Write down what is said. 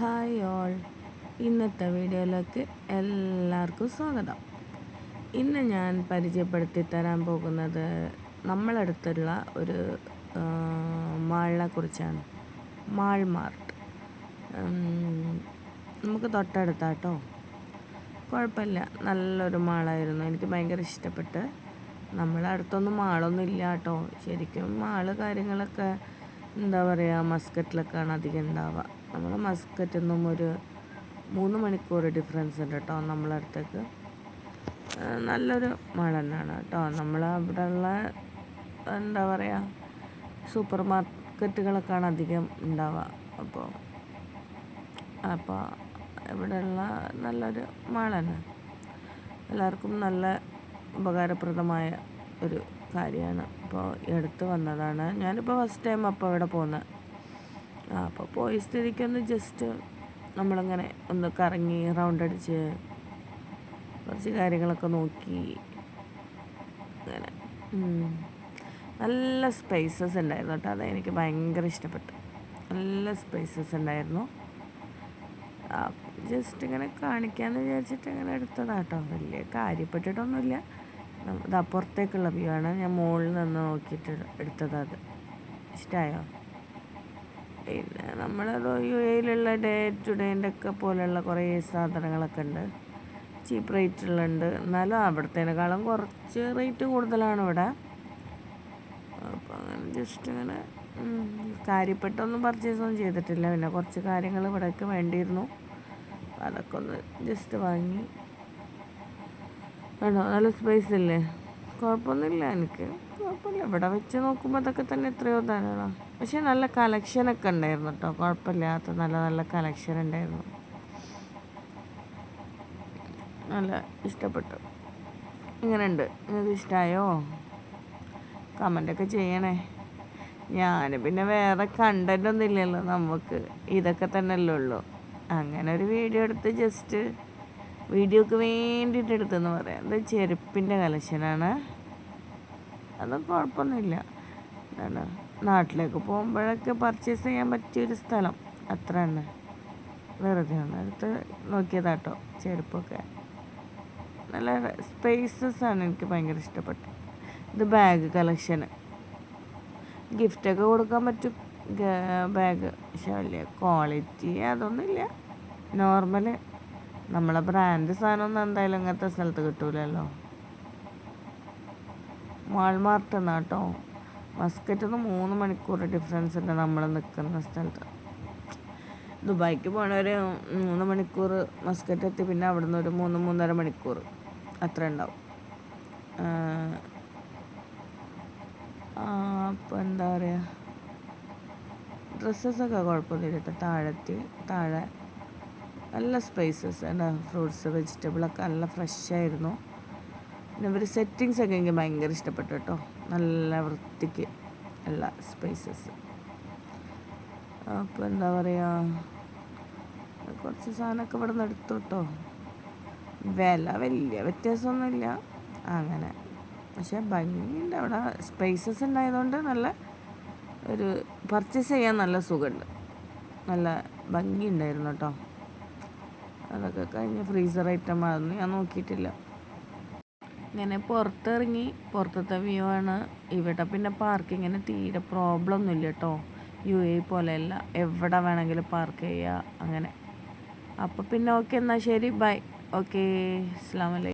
Hi all ഇന്നത്തെ വീഡിയോയിലേക്ക് എല്ലാവർക്കും സ്വാഗതം. ഇന്ന് ഞാൻ പരിചയപ്പെടുത്തി തരാൻ പോകുന്നത് നമ്മളടുത്തുള്ള ഒരു മാളിനെ കുറിച്ചാണ്. Mall mart. നമുക്ക് തൊട്ടടുത്താട്ടോ. കുഴപ്പമില്ല. നല്ലൊരു മാളായിരുന്നു. എനിക്ക് ഭയങ്കര ഇഷ്ടപ്പെട്ട്. നമ്മളെ അടുത്തൊന്നും മാളൊന്നും ഇല്ല കേട്ടോ. ശരിക്കും മാൾ കാര്യങ്ങളൊക്കെ എന്താ പറയുക മസ്കറ്റിലൊക്കെയാണ് അധികം ഉണ്ടാവുക. നമ്മൾ മസ്കറ്റിൽ നിന്നും ഒരു മൂന്ന് മണിക്കൂർ ഡിഫറൻസ് ഉണ്ട് കേട്ടോ നമ്മളെ അടുത്തേക്ക് നല്ലൊരു മഴ തന്നെയാണ് കേട്ടോ നമ്മൾ അവിടെ ഉള്ള എന്താ പറയുക സൂപ്പർ മാർക്കറ്റുകളൊക്കെയാണ് അധികം ഉണ്ടാവുക. അപ്പോൾ അപ്പോൾ ഇവിടെയുള്ള നല്ലൊരു മഴ തന്നെ. എല്ലാവർക്കും നല്ല ഉപകാരപ്രദമായ ഒരു കാര്യമാണ്. അപ്പോൾ എടുത്ത് വന്നതാണ്. ഞാനിപ്പോൾ ഫസ്റ്റ് ടൈം അപ്പോൾ ഇവിടെ പോകുന്നത് അപ്പോൾ പോയ സ്ഥിതിക്കൊന്ന് ജസ്റ്റ് നമ്മളിങ്ങനെ ഒന്ന് കറങ്ങി റൗണ്ട് അടിച്ച് കുറച്ച് കാര്യങ്ങളൊക്കെ നോക്കി. അങ്ങനെ. നല്ല സ്പേസസ് ഉണ്ടായിരുന്നു കേട്ടോ. അത് എനിക്ക് ഭയങ്കര ഇഷ്ടപ്പെട്ടു നല്ല സ്പേസസ് ഉണ്ടായിരുന്നു. ജസ്റ്റ് ഇങ്ങനെ കാണിക്കാമെന്ന് വിചാരിച്ചിട്ട് ഇങ്ങനെ എടുത്തതാട്ടോ വലിയ കാര്യപ്പെട്ടിട്ടൊന്നുമില്ല. ഇത് അപ്പുറത്തേക്കുള്ള വ്യൂ ആണ്. ഞാൻ മുകളിൽ നിന്ന് നോക്കിയിട്ട് എടുത്തത് ഇഷ്ടമായോ പിന്നെ നമ്മൾ യു എയിലുള്ള ഡേ ടു ഡേന്റെ ഒക്കെ പോലെയുള്ള കുറേ സാധനങ്ങളൊക്കെ ഉണ്ട്. ചീപ്പ് റേറ്റുകളുണ്ട് എന്നാലും അവിടത്തേനേക്കാളും കുറച്ച് റേറ്റ് കൂടുതലാണ് ഇവിടെ. അപ്പോൾ അങ്ങനെ ജസ്റ്റ് ഇങ്ങനെ കാര്യപ്പെട്ടൊന്നും പർച്ചേസ് ഒന്നും ചെയ്തിട്ടില്ല. പിന്നെ കുറച്ച് കാര്യങ്ങൾ ഇവിടേക്ക് വേണ്ടിയിരുന്നു. അതൊക്കെ ഒന്ന് ജസ്റ്റ് വാങ്ങി. വേണോ? നല്ല സ്പേസ് ഇല്ലേ? കുഴപ്പമൊന്നുമില്ല. എനിക്ക് കുഴപ്പമില്ല. ഇവിടെ വെച്ച് നോക്കുമ്പോൾ അതൊക്കെ തന്നെ എത്രയോ ധാരാളം. പക്ഷേ നല്ല കളക്ഷനൊക്കെ ഉണ്ടായിരുന്നു കേട്ടോ കുഴപ്പമില്ലാത്ത നല്ല നല്ല കളക്ഷൻ ഉണ്ടായിരുന്നു. നല്ല ഇഷ്ടപ്പെട്ടു. ഇങ്ങനെയുണ്ട് നിങ്ങൾക്ക് ഇഷ്ടമായോ കമന്റൊക്കെ ചെയ്യണേ. ഞാൻ പിന്നെ വേറെ കണ്ടന്റ് ഒന്നും ഇല്ലല്ലോ നമുക്ക്. ഇതൊക്കെ തന്നെയല്ലേ ഉള്ളൂ. അങ്ങനെ ഒരു വീഡിയോ എടുത്ത് ജസ്റ്റ് വീഡിയോക്ക് വേണ്ടിയിട്ട് എടുത്തെന്ന് പറയാം. ഇത് ചെരുപ്പിന്റെ കളക്ഷനാണ്. അത് കുഴപ്പമൊന്നുമില്ല. എന്താണ് നാട്ടിലേക്ക് പോകുമ്പോഴൊക്കെ പർച്ചേസ് ചെയ്യാൻ പറ്റിയൊരു സ്ഥലം. അത്ര തന്നെ വെറുതെ ഒന്ന് എടുത്ത് നോക്കിയതാട്ടോ ചെരുപ്പൊക്കെ. നല്ല സ്പേസസ് ആണ് എനിക്ക് ഭയങ്കര ഇഷ്ടപ്പെട്ടത്. ഇത് ബാഗ് കളക്ഷന് ഗിഫ്റ്റൊക്കെ കൊടുക്കാൻ പറ്റും. ബാഗ് പക്ഷേ വലിയ ക്വാളിറ്റി അതൊന്നുമില്ല. നോർമൽ നമ്മളെ ബ്രാൻഡ് സാധനമൊന്നും എന്തായാലും ഇങ്ങനത്തെ സ്ഥലത്ത് കിട്ടൂലല്ലോ. വാൾമാർട്ട് എന്നാട്ടോ മസ്കറ്റിൽ നിന്ന് മൂന്ന് മണിക്കൂർ ഡിഫറൻസ് ഉണ്ട് നമ്മൾ നിൽക്കുന്ന സ്ഥലത്ത്. ദുബായിക്ക് പോണവർ മൂന്ന് മണിക്കൂർ മസ്കറ്റ് എത്തി പിന്നെ അവിടെ നിന്ന് ഒരു മൂന്ന് മൂന്നര മണിക്കൂർ അത്ര ഉണ്ടാവും അപ്പോൾ എന്താ പറയുക ഡ്രസ്സസൊക്കെ കുഴപ്പമൊന്നുമില്ല കേട്ടോ താഴെത്തി താഴെ നല്ല സ്പൈസസ് ആണ്. ഫ്രൂട്ട്സ് വെജിറ്റബിളൊക്കെ നല്ല ഫ്രഷ് ആയിരുന്നു. പിന്നെ ഇവർ സെറ്റിങ്സ് ഒക്കെ എനിക്ക് ഭയങ്കര ഇഷ്ടപ്പെട്ടു കേട്ടോ. നല്ല വൃത്തിക്ക് ഉള്ള സ്പൈസസ് അപ്പോൾ എന്താ പറയുക കുറച്ച് സാധനമൊക്കെ ഇവിടെ നിന്ന് എടുത്തു കേട്ടോ. വില വലിയ വ്യത്യാസമൊന്നുമില്ല. അങ്ങനെ. പക്ഷേ ഭംഗിയുണ്ട് അവിടെ. സ്പൈസസ് ഉണ്ടായതുകൊണ്ട് നല്ല ഒരു പർച്ചേസ് ചെയ്യാൻ നല്ല സുഖമുണ്ട്. നല്ല ഭംഗിയുണ്ടായിരുന്നു കേട്ടോ. അതൊക്കെ കഴിഞ്ഞ് ഫ്രീസർ ഐറ്റം അതൊന്നും ഞാൻ നോക്കിയിട്ടില്ല. ഇങ്ങനെ പുറത്തിറങ്ങി പുറത്തത്തെ വ്യൂ ആണ്. ഇവിടെ പിന്നെ പാർക്കിങ്ങിന് തീരെ പ്രോബ്ലം ഒന്നുമില്ല കേട്ടോ യു എ പോലെയല്ല. എവിടെ വേണമെങ്കിലും പാർക്ക് ചെയ്യുക അങ്ങനെ. അപ്പോൾ പിന്നെ ഓക്കെ എന്നാൽ ശരി. ബൈ ഓക്കെ അസ്സാം വലൈക്കും